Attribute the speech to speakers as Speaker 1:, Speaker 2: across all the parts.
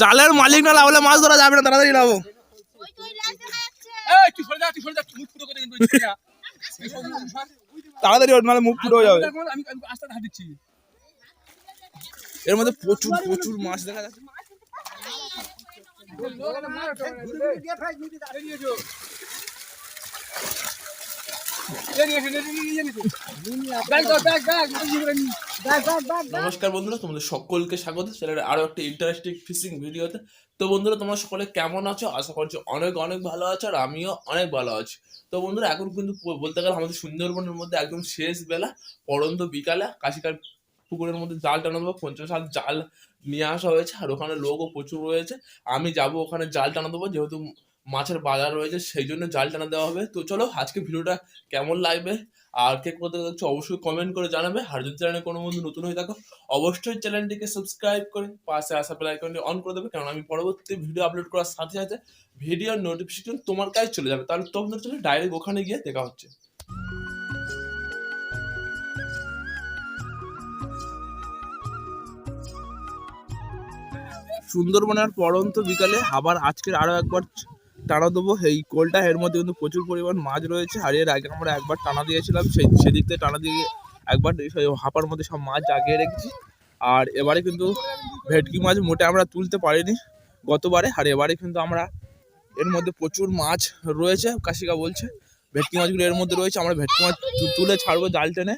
Speaker 1: জালের মালিক না লাভলে মাছ ধরা যাবে না তাড়াতাড়ি লাভো। তাড়াতাড়ি নাহলে মুখ ফুটো হয়ে যাবে এর মধ্যে প্রচুর প্রচুর মাছ দেখা যাচ্ছে নমস্কার বন্ধুরা, তোমাদের সকলকে স্বাগত। চ্যানেলের আরও একটা ইন্টারেস্টিং ফিশিং ভিডিওতে তো বন্ধুরা, তোমরা সকলে কেমন আছো? আশা করছি অনেক অনেক ভালো আছো আর আমিও অনেক ভালো আছি। তো বন্ধুরা, এখন কিন্তু বলতে গেলে আমাদের সুন্দরবনের মধ্যে একদম শেষ বেলা পরন্ত বিকালে কাশিকার পুকুরের মধ্যে জাল টানা দেবো পঞ্চাশ হাত জাল নিয়ে আসা হয়েছে আর ওখানে লোকও প্রচুর রয়েছে। আমি যাব ওখানে জাল টানা দেবো, যেহেতু মাছের বাজার রয়েছে, সেই জন্য জাল টানা দেওয়া হবে। তো চলো, আজকে ভিডিওটা কেমন লাগবে? আর কে কোথাও দেখছ অবশ্যই কমেন্ট করে জানাবে। আর যদি চ্যানেলে কোনো বন্ধু নতুন হয়ে থাকো, অবশ্যই চ্যানেলটিকে সাবস্ক্রাইব করে পাশে আসা বেল আইকনটি অন করে দেবে। কারণ আমি পরবর্তী ভিডিও আপলোড করার সাথে সাথে ভিডিওর নোটিফিকেশন তোমার কাছে চলে যাবে। তাহলে তোমাদের চলে ডাইরেক্ট ওখানে গিয়ে দেখা হচ্ছে। সুন্দরবনের পরন্ত বিকালে আবার আজকের আরও একবার টানা দেবো। এই কোলটা, এর মধ্যে কিন্তু প্রচুর পরিমাণ মাছ রয়েছে। আর এর আগে আমরা একবার টানা দিয়েছিলাম, সেই সেদিক থেকে টানা দিয়ে একবার হাঁপার মধ্যে সব মাছ জাগিয়ে রেখেছি। আর এবারে কিন্তু ভেটকি মাছ মোটে আমরা তুলতে পারিনি গতবারে, আর এবারে কিন্তু আমরা এর মধ্যে প্রচুর মাছ রয়েছে, কাশিকা বলছে। ভেটকি মাছগুলো এর মধ্যে রয়েছে, আমরা ভেটকি মাছ তুলে ছাড়বো জাল টেনে।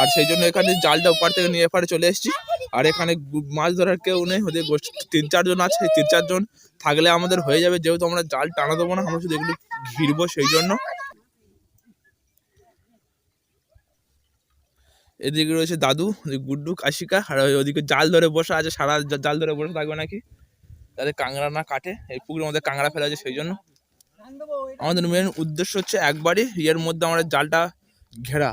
Speaker 1: আর সেই জন্য এখানে জালটা ওপার থেকে নিয়ে এপারে চলে এসেছি। আর এখানে মাছ ধরার কেউ নেই, ওদের গোষ্ঠী তিন চারজন আছে, তিন চারজন থাকলে আমাদের হয়ে যাবে, যেহেতু আমরা জাল টানা দেবো না, আমরা শুধু এগুলো ঘিরবো সেই জন্য। এদিকে রয়েছে দাদু গুড্ডু, কাশিকা, আর ওদিকে জাল ধরে বসে আছে, সারা জাল ধরে বসে থাকবে নাকি? যাতে কাঁকড়া না কাটে, এই পুকুরের মধ্যে কাঁকড়া ফেলা আছে সেই জন্য। আমাদের মেন উদ্দেশ্য হচ্ছে একবারই ইয়ের মধ্যে আমরা জালটা ঘেরা।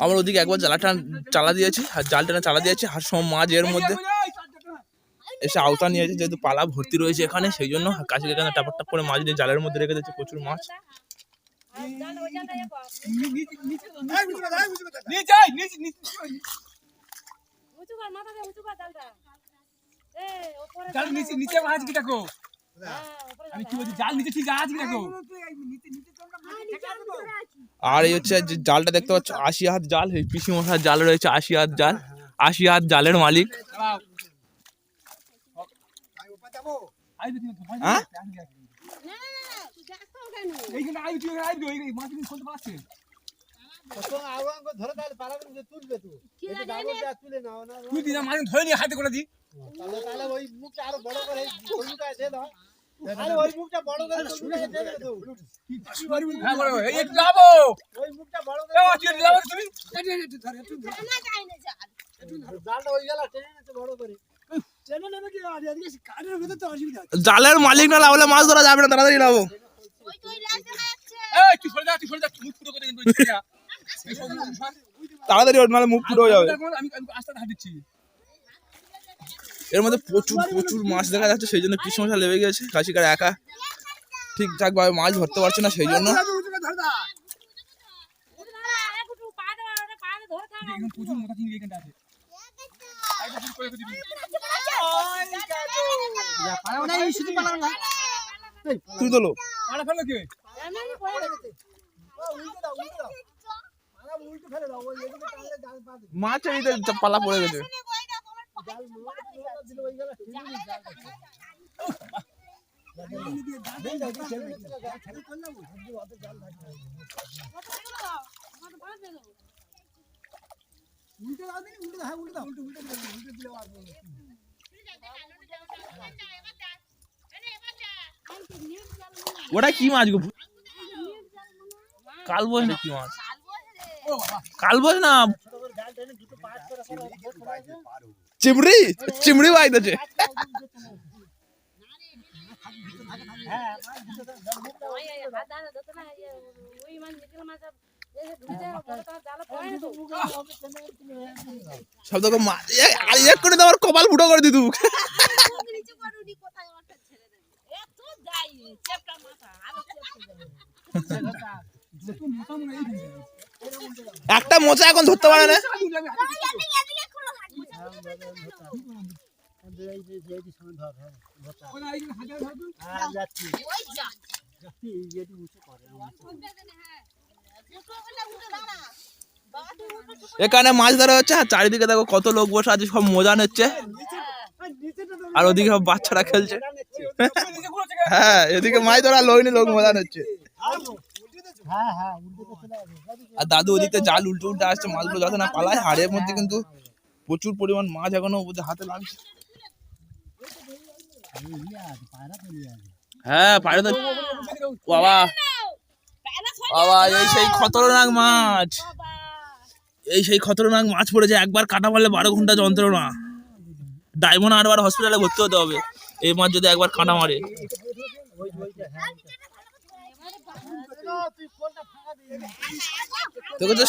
Speaker 1: আমরা ওদিকে একবার জালাটা চালা দিয়েছি আর জাল টানা চালা দিয়েছি আর সব মাছ এর মধ্যে এসে আওতা নিয়েছে যেহেতু পালা ভর্তি রয়েছে এখানে সেই জন্য কাছে এখানে টাপার টাপ করে মাছ দিয়ে জালের মধ্যে রেখে দিয়েছে প্রচুর মাছ
Speaker 2: নিচে মাছ দেখো
Speaker 3: হ্যাঁ
Speaker 2: আমি কি বলছি জাল নিচে ঠিক আছে দেখো?
Speaker 1: আর এই হচ্ছে যে জালটা দেখতে পাচ্ছ আশি হাত জাল এই পিসি মশার জাল রয়েছে আশি হাত জাল আশি হাত জালের মালিক।
Speaker 2: তুই, মাছ
Speaker 1: হ্যাঁ?
Speaker 2: ধরতে, আইবি, আইবি।
Speaker 3: না
Speaker 2: ওই-?
Speaker 3: কি না
Speaker 2: করে হ্যাঁ, এই একটু যাব। একটু?
Speaker 3: না না জাল
Speaker 1: জালের মালিক না লাভলে মাছ ধরা যাবে না তাড়াতাড়ি লাভো। তাড়াতাড়ি নাহলে মুখ ফুটো হয়ে যাবে
Speaker 2: আমি আস্তে
Speaker 1: এর মধ্যে প্রচুর প্রচুর মাছ দেখা যাচ্ছে সেই জন্য পিসি মশা লেগে গেছে। কাশিকার একা। ঠিকঠাক ভাবে মাছ ধরতে পারছে না সেই জন্য।
Speaker 3: না, এক উঠু পা দে ওরে পা দে ধরে থাক
Speaker 2: এখানে প্রচুর মোটা চিংড়ি এখানটা আছে আইবি, তুই করে দিবি।
Speaker 1: তুই তোলো
Speaker 2: পাড়া ফেলল কে?
Speaker 3: এমনি পড়ে
Speaker 1: মাছ এই পালা পড়ে গেছে ওটা কি মাছ গো কাল বোঝ না কি মাছ কাল বোঝ না চিমড়ি? চিমড়ি বাইতেছে সব তোকে এক করে দেওয়ার কপাল ফুটো করে
Speaker 3: যাই
Speaker 1: একটা মোচা এখন ধরতে পারে না। এখানে মাছ ধরা হচ্ছে, আর চারিদিকে দেখো কত লোক বসে আছে, সব মজা নিচ্ছে। আর ওদিকে সব বাচ্চারা খেলছে। হ্যাঁ এদিকে মাছ ধরা লোক নি লোক মজা নিচ্ছে। আর দাদু ওদিকে জাল উল্টে উল্টে আসছে, মাছগুলো যাতে না পালায়, হাড়ের মধ্যে কিন্তু প্রচুর পরিমাণ মাছ এখনও ওদের হাতে লাগছে। হ্যাঁ পায়রা তো বাবা। বাবা, এই সেই খতরনাক মাছ। এই সেই খতরনাক মাছ পড়েছে, একবার কাটা মারলে বারো ঘণ্টা যন্ত্রণা। ডায়মন্ড আটবার হসপিটালে ভর্তি হতে হবে। এই মাছ যদি একবার কাটা মারে। তোকে তো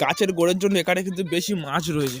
Speaker 1: গাছের গোড়ের জন্য এখানে কিন্তু বেশি মাছ রয়েছে।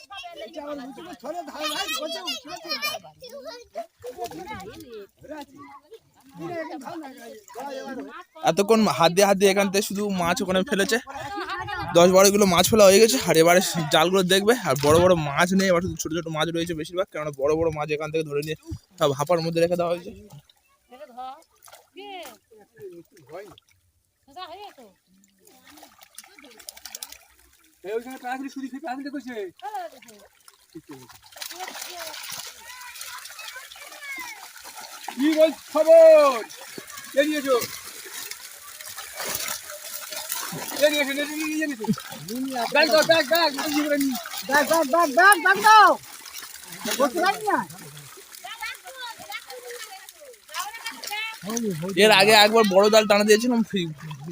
Speaker 1: এতক্ষণ হাত দিয়ে হাত দিয়ে এখান থেকে শুধু মাছ ওখানে ফেলেছে দশ বারো কিলো মাছ ফেলা হয়ে গেছে আর এবারে জালগুলো দেখবে আর বড় বড় মাছ নেই এবার শুধু ছোট ছোট মাছ রয়েছে বেশিরভাগ কেননা বড় বড় মাছ এখান থেকে ধরে নিয়ে সব হাঁপার মধ্যে রেখে দেওয়া হয়েছে
Speaker 3: হয়ে
Speaker 2: ওইখানে প্রাকৃতিক শুধু সেই করছে কি বল খবর? এড়িয়েছো এড়িয়েছো নিয়ে নিয়েছো? ব্যাগ দাও bag bag bag bag bag bag. Bag দাও করতে পারি না
Speaker 1: এর আগে একবার বড় জাল টানা দিয়েছিলাম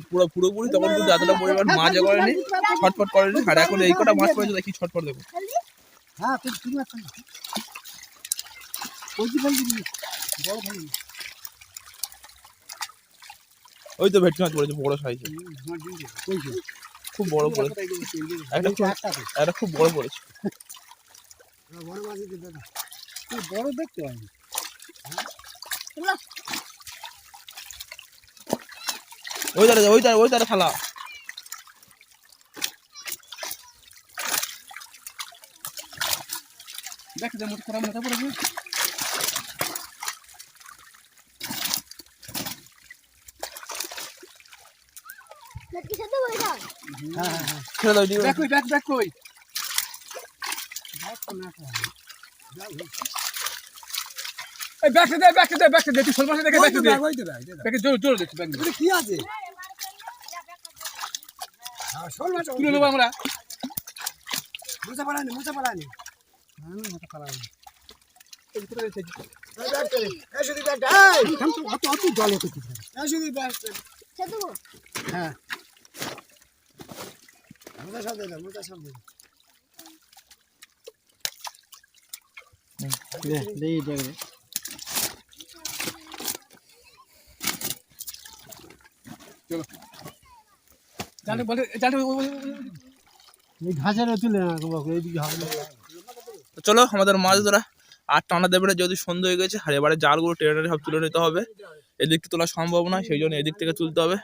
Speaker 1: পুরো পুরোপুরি তখন কিন্তু এতটা পরিমাণ মাছ করেনি ছটফট করেনি আর এখন এই কটা মাছ পড়েছে দেখি ছটফট
Speaker 2: হ্যাঁ আছে ওই
Speaker 1: তো ভেটকি মাছ পড়েছে বড় সাইজে খুব বড় পড়েছে। একটা খুব বড় পড়েছে।
Speaker 2: বড় মাছ দিতে বড় দেখতে পাবি।
Speaker 1: ওই তারে ওই তারে ওই তারে খালা।
Speaker 2: দেখ দে মোটা করা মোটা পড়েছে। হ্যাঁ হ্যাঁ হ্যাঁ।
Speaker 1: দাও দিও
Speaker 2: ব্যাক কই ব্যাক ব্যাক কই এই ব্যাক দে ব্যাক দে ব্যাক দে তুই সলমাস দেখে ব্যাক দে। ব্যাক জোর জোর দে ব্যাক দে কি আছে? তুলে নেব আমরা। মুছা পালানি মুছা পালানি মুছা পালানি হ্যাঁ মোটা সামনে না মোটা সামনে চলো।
Speaker 1: চলো আমাদের মাছ ধরা। আর টানা দেবে যদি সন্ধ্যে হয়ে গেছে আর এবারে জালগুলো টেনে টেনে সব তুলে নিতে হবে। এদিক থেকে তোলা সম্ভব না সেই জন্য এদিক থেকে তুলতে হবে।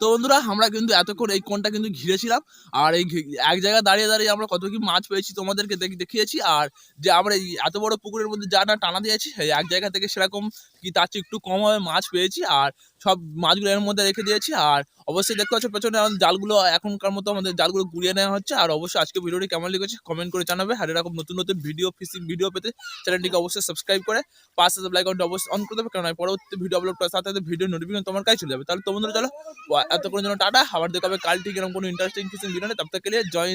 Speaker 1: তো বন্ধুরা আমরা কিন্তু এতক্ষণ এই কোনটা কিন্তু ঘিরেছিলাম। আর এই এক জায়গায় দাঁড়িয়ে দাঁড়িয়ে আমরা কত কি মাছ পেয়েছি তোমাদেরকে দেখি দেখিয়েছি। আর যে আমরা এই এত বড় পুকুরের মধ্যে যা না টানা দিয়েছি সেই এক জায়গা থেকে সেরকম কি তার চেয়ে একটু কম হবে মাছ পেয়েছি আর সব মাছগুলো এর মধ্যে রেখে দিয়েছি আর অবশ্যই দেখতে পাচ্ছ পেছনে জালগুলো এখনকার মতো আমাদের জালগুলো ঘুরিয়ে নেওয়া হচ্ছে আর অবশ্যই আজকে ভিডিওটি কেমন লেগেছে কমেন্ট করে জানাবে। আর এরকম নতুন নতুন ভিডিও ফিশিং ভিডিও পেতে চ্যানেলটিকে অবশ্যই সাবস্ক্রাইব করে পাশে লাইক অবশ্যই অন করে দেবে। কারণ পরবর্তী ভিডিও আপলোড করার সাথে সাথে ভিডিও নোটিফিকেশন তোমার কাছে চলে যাবে। তাহলে তোমাদের চলো, এতক্ষণের জন্য টাটা। আবার দেখা হবে কাল ঠিক এরকম কোনো ইন্টারেস্টিং ফিশিং ভিডিও নেই তব তক কে জয়